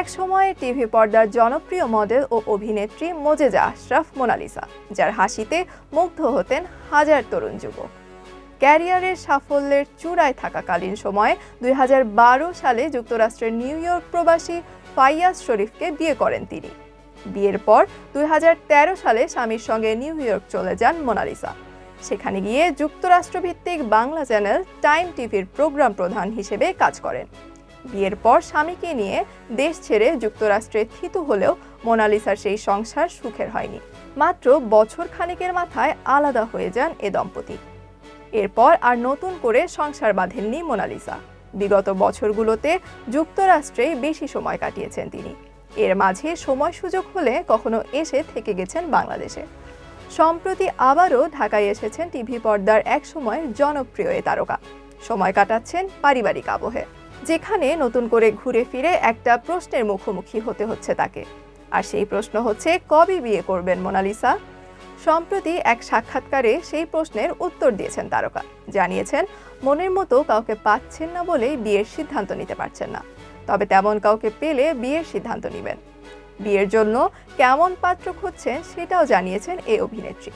এক সময় টিভি পর্দার জনপ্রিয় মডেল ও অভিনেত্রী মোজেজা আশরাফ মোনালিসা, যার হাসিতে মুগ্ধ হতেন হাজার তরুণ যুবক। ক্যারিয়ারের সাফল্যের চূড়ায় থাকাকালীন সময়ে দুই হাজার বারো সালে যুক্তরাষ্ট্রের নিউ ইয়র্ক প্রবাসী ফাইয়াজ শরীফকে বিয়ে করেন তিনি। বিয়ের পর দুই হাজার তেরো সালে স্বামীর সঙ্গে নিউ ইয়র্ক চলে যান মোনালিসা। সেখানে গিয়ে যুক্তরাষ্ট্রভিত্তিক বাংলা চ্যানেল টাইম টিভির প্রোগ্রাম প্রধান হিসেবে কাজ করেন। বিয়ের পর স্বামীকে নিয়ে দেশ ছেড়ে যুক্তরাষ্ট্রে থিতু হলেও মোনালিসার সেই সংসার সুখের হয়নি। মাত্র বছর খানেকের মাথায় আলাদা হয়ে যান এ দম্পতি। এরপর আর নতুন করে সংসার বাঁধেননি মোনালিসা। বিগত বছরগুলোতে যুক্তরাষ্ট্রে বেশি সময় কাটিয়েছেন তিনি। এর মাঝে সময় সুযোগ হলে কখনো এসে থেকে গেছেন বাংলাদেশে। সম্প্রতি আবারও ঢাকায় এসেছেন টিভি পর্দার এক সময়ের জনপ্রিয় এ তারকা। সময় কাটাচ্ছেন পারিবারিক আবহে। যেখানে নতুন করে ঘুরে ফিরে একটা প্রশ্নের মুখোমুখি হতে হচ্ছে তাকে। আর সেই প্রশ্ন হচ্ছে, কবে বিয়ে করবেন মোনালিসা? সম্প্রতি এক সাক্ষাৎকারে সেই প্রশ্নের উত্তর দিয়েছেন তারকা। জানিয়েছেন, মনের মতো কাউকে পাচ্ছেন না বলেই বিয়ের সিদ্ধান্ত নিতে পারছেন না। তবে তেমন কাউকে পেলে বিয়ের সিদ্ধান্ত নেবেন। বিয়ের জন্য কেমন পাত্র খুঁজছেন সেটাও জানিয়েছেন এই অভিনেত্রী।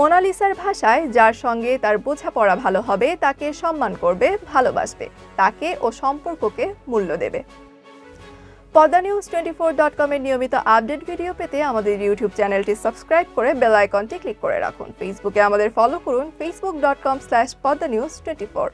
মোনালিসার ভাষায় যার সঙ্গে তার বোঝাপড়া ভালো হবে, তাকে সম্মান করবে, ভালোবাসবে, তাকে ও সম্পর্ককে মূল্য দেবে। Padma news twenty four dot কমের নিয়মিত আপডেট ভিডিও পেতে আমাদের ইউটিউব চ্যানেলটি সাবস্ক্রাইব করে বেল আইকনটি ক্লিক করে রাখুন। ফেসবুকে আমাদের ফলো করুন Facebook dot com slash Padma news twenty four.